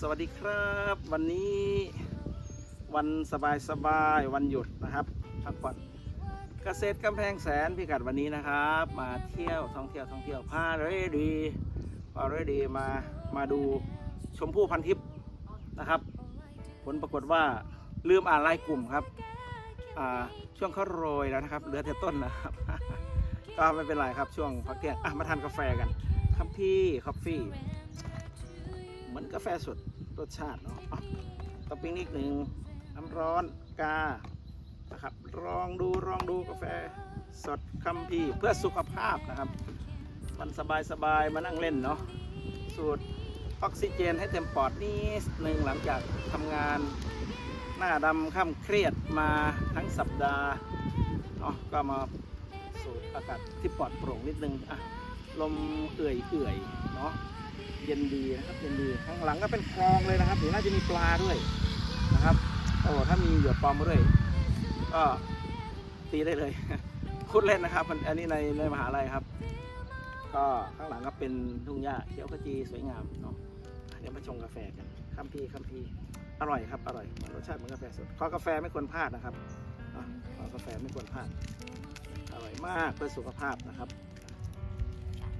สวัสดีครับ วันนี้วันสบายสบายๆวันหยุดนะครับพักผ่อนเกษตรกำแพงแสนพิกัดวันนี้นะครับ มาเที่ยวท่องเที่ยวท่องเที่ยวพาเรดีพาเรดีมามาดูชมพู่พันทิพย์นะครับ ผลปรากฏว่าลืมอ่านรายกลุ่มครับช่วงเขาโรยแล้วนะครับเหลือแต่ต้นนะครับ ก็ไม่เป็นไรครับช่วงพักเที่ยงมาทานกาแฟกันครับพี่คอฟฟี่ มือนกาแฟสดรสชาติเนาะอะท็อปปิ้งนิดหนึ่งน้ำร้อนกานะครับลองดูลองดูกาแฟสดคัมพีเพื่อสุขภาพนะครับ มันสบายสบายๆมานั่งเล่นเนาะสูดออกซิเจนให้เต็มปอดนิดหนึ่งหลังจากทำงานหน้าดำค่ำเครียดมาทั้งสัปดาห์เนาะก็มาสูดอากาศที่ปลอดโปร่งนิดนึงอะลมเอื่อยเอื่อยเนาะ เย็นดีนะครับเย็นดีข้างหลังก็เป็นคลองเลยนะครับเดี๋ยวน่าจะมีปลาด้วยนะครับโอ้ถ้ามีหยดปลอมมาด้วยก็ตีได้เลยคุดเล่นนะครับอันนี้ในในมหาลัยครับ ก็ข้างหลังก็เป็นทุ่งหญ้าเขียวขจีสวยงามเนาะเดี๋ยวมาชงกาแฟกันคัมพีคัมพีอร่อยครับอร่อยรสชาติเหมือนกาแฟสดคอกาแฟไม่ควรพลาดนะครับอะคอกาแฟไม่ควรพลาดอร่อยมากเพื่อสุขภาพนะครับ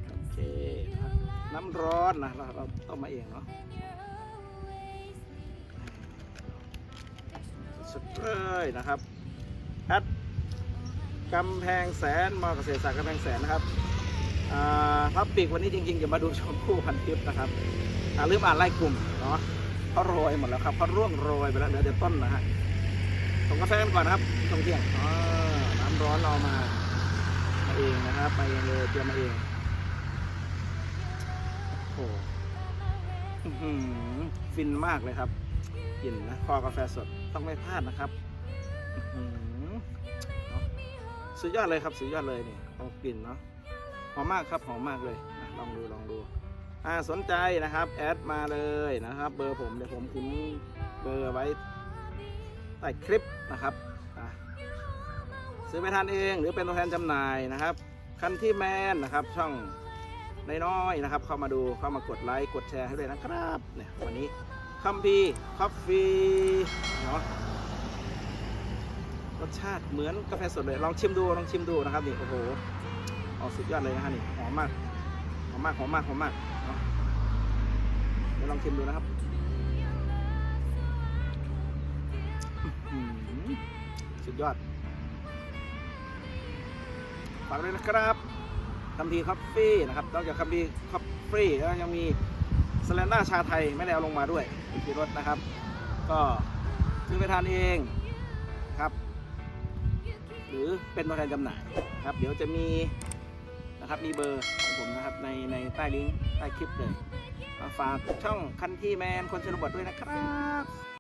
โอเค น้ำร้อนนะเราเราต้มมาเองเนาะสุดเลยนะครับแอดกำแพงแสนมอเกษตรศาสตร์กำแพงแสนนะครับท็อปปิกวันนี้จริงๆจะมาดูชมพู่พันทิพย์นะครับอ่าลืมอ่านไล่กลุ่มเนาะเขาโรยหมดแล้วครับเขาร่วงโรยไปแล้วเหลือแต่ต้นนะฮะส่งกาแฟกันก่อนนะครับตรงเที่ยงน้ำร้อนเรามามาเองนะครับมาเองเลยเตรียมมาเอง หอื้อหือฟินมากเลยครับกลิ่นนะคอกาแฟสดต้องไม่พลาดนะครับสุดยอดเลยครับสุดยอดเลยนี่เอากลิ่นเนาะหอมมากครับหอมมากเลยนะลองดูลองดูอ่าสนใจนะครับแอดมาเลยนะครับ เบอร์ผมเดี๋ยวผมทิ้งเบอร์ไว้ใต้คลิปนะครับซื้อไปทานเองหรือเป็นตัวแทนจำหน่ายนะครับ คันที่แมนนะครับช่อง น้อยๆนะครับ เข้ามาดูเข้ามากดไลค์กดแชร์ให้ด้วยนะครับเนี่ยวันนี้คัมพีคอฟฟี่เนาะรสชาติเหมือนกาแฟสดเลยลองชิมดูลองชิมดูนะครับนี่โอ้โหออกสุดยอดเลยนะฮะนี่หอมมากหอมมากหอมมากหอมมากเดี๋ยวลองชิมดูนะครับสุดยอดฝากด้วยนะครับ คัมพีคอฟฟี่นะครับนอกจากคัมพีคอฟฟี่แล้วยังมีสแลนด้าชาไทยไม่ได้เอาลงมาด้วยอีกทีรถนะครับ ก็ซื้อไปทานเองครับ หรือเป็นตัวแทนจำหน่ายครับ เดี๋ยวจะมีนะครับมีเบอร์ของผมนะครับในในใต้ลิงก์ใต้คลิปเลยมาฝากช่องคันที่แมนคนชนบทด้วยนะครับ